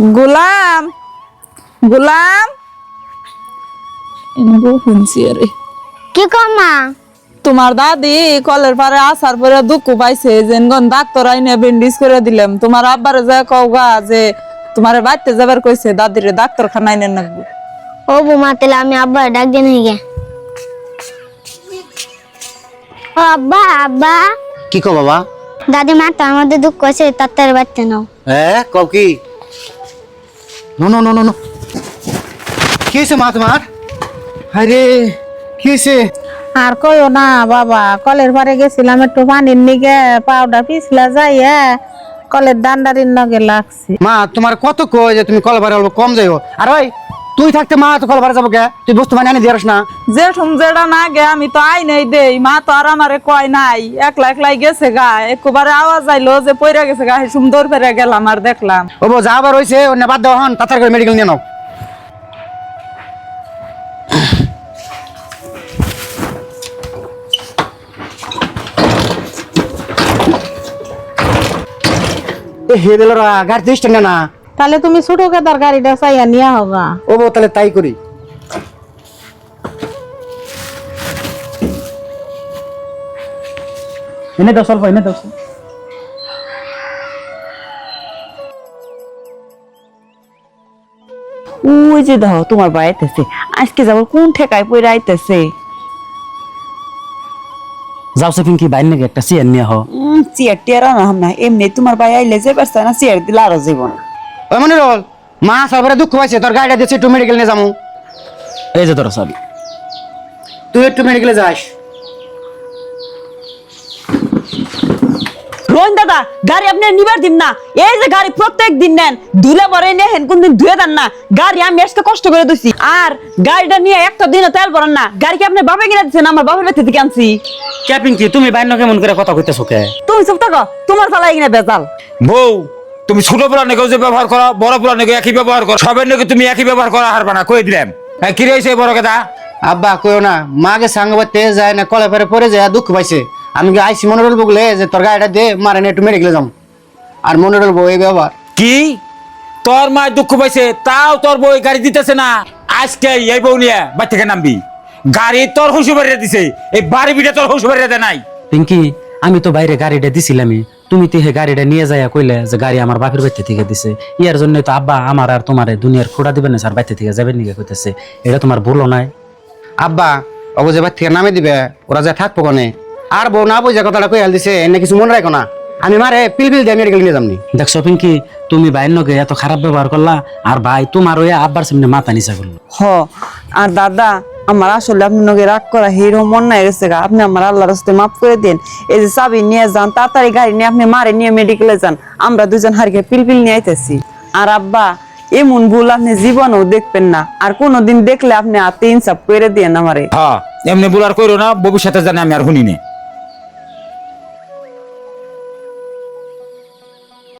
গোলাম গোলাম। এনেগো শুনছি আরে। কি কম তোমার দাদি কলের পারে আসার পরে দুঃখ পাইছে যেন গন ডাক্তার আইনে ব্যান্ডেজ করে দিলাম। তোমার আব্বারে যা কওগা যে তোমার বাড়িতে যাবার কইছে দাদিরে ডাক্তারখানা আইনে নাকবো। ও বুমা তাহলে আমি আব্বা ডাক দিয়ে নিয়ে গে। ও আব্বা আব্বা। কি কো বাবা? দাদি মা তো আমাদের দুঃখ আছে তাত্তার বাচ্চা নাও। হ্যাঁ কও কি? No no no no no কি হয়েছে মা তোমার? আরে কি হয়েছে আর কইও না বাবা কলের পারে গেছিলাম একটু পানির নিগে পাউডার পিছলা যাইয়া কলের ডান্ডারির নগে লাগছে। মা তোমার কত কই যে তুমি কলবারে অল্প কম যাইও? আর ওই তুই থাকতে মা তো কলবারে যাব তুই বস্তু মানে আনি দিয়ারস না। জেঠুম যেটা না গে আমি তো আই নাই দেই। মা তো আর আমারে কয় নাই। একলা একলাই গেছে গা। একবারে আওয়াজ আইলো যে পইরা গেছে গা। দৌড় ফেরে গেলাম আর দেখলাম। ও বো যা আবার হয়েছে অন্য বাদ দেওয়া হন তাড়াতাড়ি করে মেডিকেল নিয়ে নাও। এ হে দিল রা গাড়ি না না। তাহলে তুমি ছোট কেদার গাড়িটা চাইয়া নিয়া হবা। ও বো তাহলে তাই করি। এনে দাও স্বল্প এনে দাও। ওই যে দাও তোমার বাড়িতেছে আজকে যাব কোন ঠেকায় পড়ে আইতেছে? যাও সে পিঙ্কি বাইর নাকি একটা চেয়ার নিয়ে হও। চেয়ার টিয়ার আনাম না। এমনি তোমার বাই আইলে যে পারছে না চেয়ার দিলে আরও যাব না ওই মনে রল মা দুঃখ পাইছে তোর গাড়িটা একটু মেডিকেল নিয়ে যাব এই যে তোর সবই তুই একটু মেডিকেলে যাস। রোহন দাদা গাড়ি আপনি নিবার দিন না। এই যে গাড়ি প্রত্যেক দিন নেন ধুলে পরে নেহেন কোন দিন ধুয়ে দেন না। গাড়ি আমি আজকে কষ্ট করে দিছি আর গাড়িটা নিয়ে একটা দিনও তেল ভরেন না। গাড়ি কি আপনি বাবা কিনে দিচ্ছেন আমার বাবার বাড়ি থেকে আনছি? কে? পিঙ্কি তুমি বাইর কেমন করে কথা কইতেছো কে? তুমি চুপ থাকো তোমার চালাই কিনা বেজাল। বউ তুমি ছোট পোলা নেগেও যে ব্যবহার করো বড় পোলা নেগে একই ব্যবহার করো সবের নেগে তুমি একই ব্যবহার করা হারবা না কই দিলাম? হ্যাঁ, কি রয়েছে বড় কথা? আব্বা কইও না মাকে সাঙ্গ বাড়তে যায় না কলে পরে পরে যায় দুঃখ পাইছে। আমি কি আইসি মনে রইল বলে যে তোর গাড়িটা দে মারে নিয়ে একটু মেডিকেলে যাম। আর মনে রইল এই ব্যবহার। কি? তোর মা দুঃখ পাইছে তাও তোর বউ গাড়ি দিতেছে না? আজকে এই বউ নিয়ে বাড়ি থেকে নামবি। গাড়ি তোর হুসুবাড়িয়ে দিছে এই বাড়ি বিটা তোর হুসুবাড়িয়ে দেয় নাই। পিঙ্কি আমি তো বাইরে গাড়িটা দিছিলামই। তুমি তো হে গাড়িটা নিয়ে যাইয়া কইলে যে গাড়ি আমার বাপের বাড়িতে থেকে দিছে। ইয়ার জন্য তো আব্বা আমার আর তোমার দুনিয়ার খোড়া দিবেন না স্যার বাড়িতে থেকে যাবেন নিকে কইতেছে। এটা তোমার ভুলও নাই। আব্বা অবশ্যই বাড়ি থেকে নামে দিবে ওরা যা থাকব কনে? আর বউ না বুঝে কথাটা কই হাল দিছে এনে কিছু মনে রাখো না। আমি মারে পিল পিল দিয়ে মেডিকেল নিয়ে যামনি। দেখছ পিঙ্কি তুমি বাইর নগে এত খারাপ ব্যবহার করলা আর ভাই তোমার ওই আব্বার সামনে মাথা নিচা করল। হ আর দাদা আমার আসলে আপনি নগে রাগ করা হিরো, মন নাই গেছে গা। আপনি আমার আল্লাহর রাস্তে মাফ করে দেন। এই যে চাবি নিয়ে যান, তাড়াতাড়ি গাড়ি নিয়ে আপনি মারে নিয়ে মেডিকেলে যান। আমরা দুজন হারকে পিলপিল নিয়ে আইতেছি। আর আব্বা, এমন ভুল আপনি জীবনেও দেখবেন না। আর কোনোদিন দেখলে আপনি আতে ইনসাফ করে দেন আমারে। হ্যাঁ এমনি ভুল আর কইরো না, ভবিষ্যতে জানে আমি আর শুনি না।